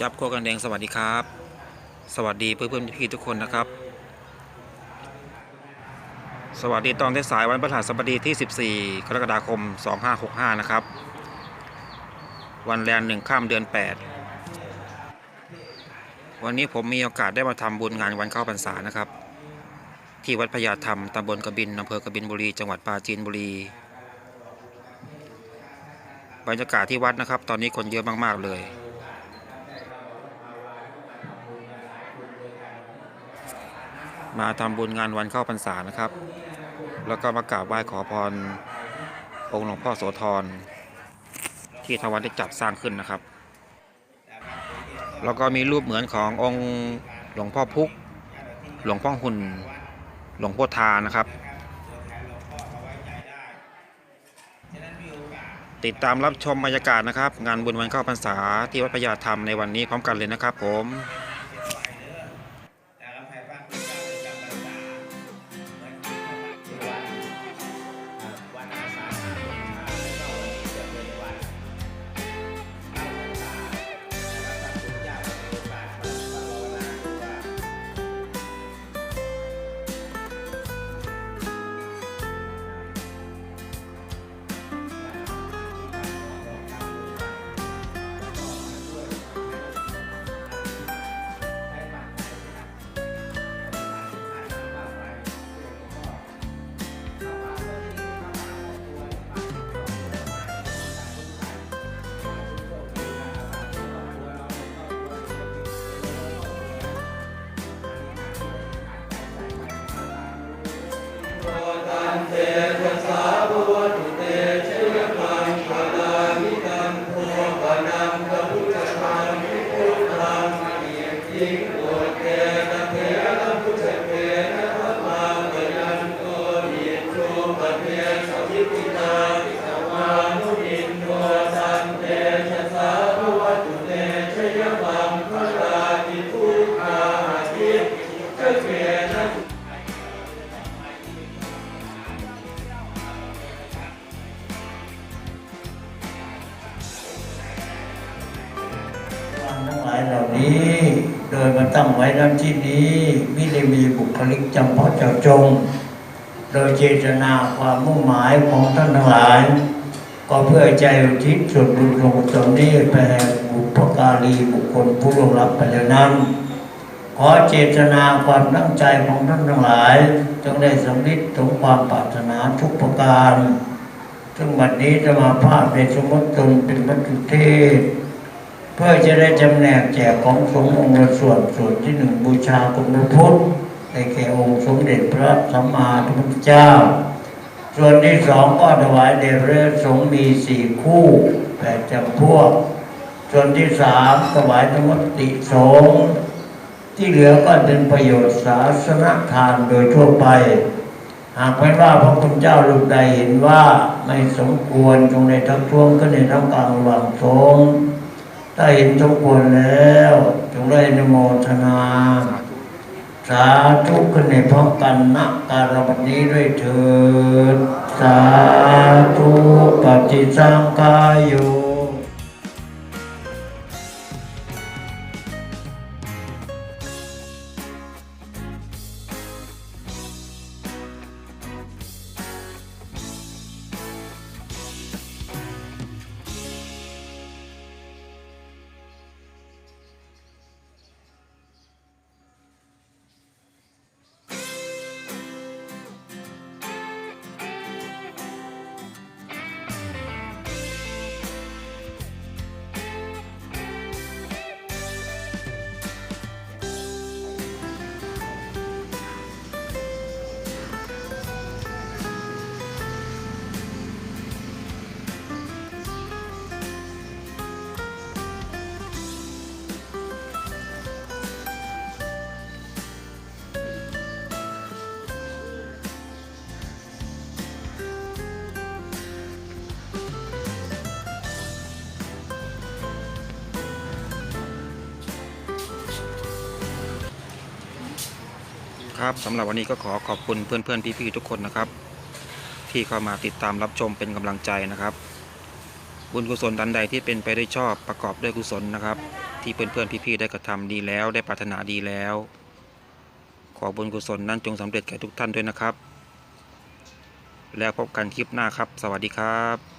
จับโคกันแดงสวัสดีครับ สวัสดีเพื่อนเพื่อนๆพี่ทุกคนนะครับ สวัสดีตอนสายวันพฤหัสบดีที่ 14 กรกฎาคม 2565 นะครับ วันแรมหนึ่งข้ามเดือน 8 วันนี้ผมมีโอกาสได้มาทำบุญงานวันเข้าพรรษานะครับ ที่วัดพญาธรรมตำบลกบินอำเภอกบินบุรี จังหวัดปราจีนบุรีบรรยากาศที่วัดนะครับ ตอนนี้คนเยอะมากๆเลย มาทำบุญงานวันเข้าพรรษานะครับ แล้วก็มากราบไหว้ขอพรองค์หลวงพ่อโสธรที่ทางวัดได้จัดสร้างขึ้นนะครับ แล้วก็มีรูปเหมือนขององค์หลวงพ่อพุก หลวงพ่อหุ่น หลวงพ่อทานะครับ ติดตามรับชมบรรยากาศนะครับ งานบุญวันเข้าพรรษาที่วัดพญาธรรมในวันนี้พร้อมกันเลยนะครับผม วันทั้งหลายเหล่านี้ โดยมาตั้งไว้ณที่นี้ไม่ได้มีบุคลิกจำเพาะเจาะจง โดยเจตนาความมุ่งหมายของท่านทั้งหลาย ก็เพื่อใจอุทิศส่วนบุญส่วนกุศลนี้ไปแห่บุพการีบุคคลผู้ล่วงลับไปแล้วนั้นขอเจตนาความตั้งใจของท่านทั้งหลาย จงได้สำเร็จถึงความปรารถนาทุกประการซึ่งบัดนี้จะมาภาพในสมมติตนเป็นวัตถุเทศ เพื่อจะได้จำแนกแจกของสงฆ์องค์ละส่วนส่วนที่หนึ่งบูชาคุณพระพุทธในแก่องค์สมเด็จพระสัมมาสัมพุทธเจ้า ส่วนที่สองก็ถวายเดชพระสงฆ์มีสี่คู่แปดจำพวก ส่วนที่สามถวายธรรมติสงฆ์ที่เหลือก็เป็นประโยชน์ศาสนทานโดยทั่วไป หากเป็นว่าพระคุณเจ้าลูกใดเห็นว่าไม่สมควรจงในทักท้วงก็ในทั้งกลางระหว่างสงฆ์ ถ้าเห็นทุกคนแล้ว จงได้นโมทนา สาธุขึ้นในพร้อมกันนะการบัดนี้ด้วยเถิด สาธุปฏิสังกาย โยครับสำหรับวันนี้ก็ขอขอบคุณเพื่อนๆพี่ๆทุกคนนะครับ ที่เข้ามาติดตามรับชมเป็นกำลังใจนะครับ บุญกุศลดันใดที่เป็นไปด้วยชอบประกอบด้วยกุศลนะครับทที่เพื่อนๆพี่ๆได้กระทำดีแล้ว ได้ปรารถนาดีแล้ว ขอบุญกุศลนั้นจงสำเร็จแก่ทุกท่านด้วยนะครับ แล้วพบกันคลิปหน้าครับ สวัสดีครับ